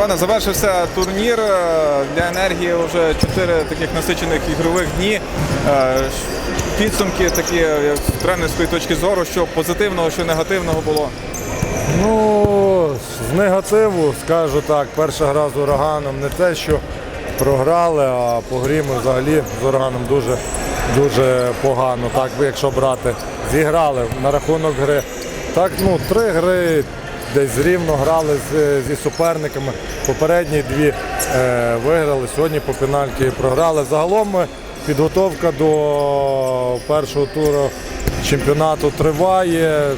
Пане, завершився турнір. Е, Для енергії вже чотири таких насичених ігрових дні. Е, Підсумки такі, як з тренерської точки зору, що позитивного, що негативного було. Ну, з негативу, скажу так, перша гра з ураганом не те, що програли, а по грі ми взагалі з ураганом дуже, дуже погано. Так якщо брати, зіграли на рахунок гри. Так, ну, три гри десь рівно грали з, зі суперниками. Попередні дві е, виграли, сьогодні по пенальті програли. Загалом е, підготовка до першого туру чемпіонату триває.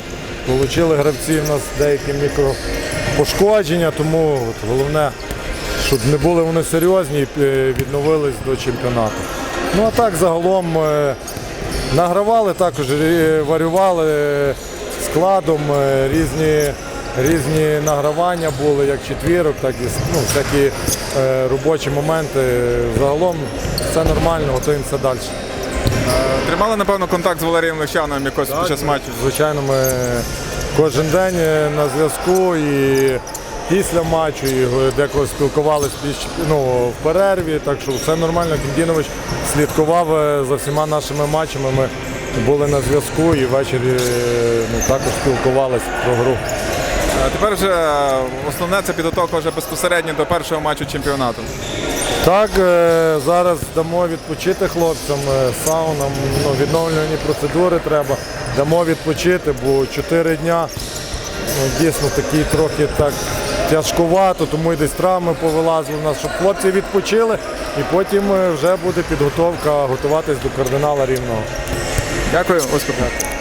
Получили гравці в нас деякі мікропошкодження, тому от головне, щоб не були вони серйозні і е, відновились до чемпіонату. Ну а так загалом е, награвали, також е, варювали е, складом, е, різні, різні награвання були, як четвірок, так і ну, всякі е, робочі моменти. Загалом все нормально, готуємося далі. Е, Тримали, напевно, контакт з Валерієм Лещаном якось під час матчу. Звичайно, ми кожен день е, на зв'язку і після матчу, і деколи спілкувалися ну, в перерві, так що все нормально. Кіндінович слідкував е, за всіма нашими матчами. Ми були на зв'язку і ввечері ну, також спілкувалися про гру. Тепер вже е, основне це підготовка вже безпосередньо до першого матчу чемпіонату. Так, е, зараз дамо відпочити хлопцям, е, саунам, ну, відновлювані процедури треба. Дамо відпочити, бо 4 дня ну, дійсно такі трохи так тяжкувато, тому і десь травми повилазили в нас, щоб хлопці відпочили і потім вже буде підготовка готуватись до кардинала рівного. Дякую, успіху.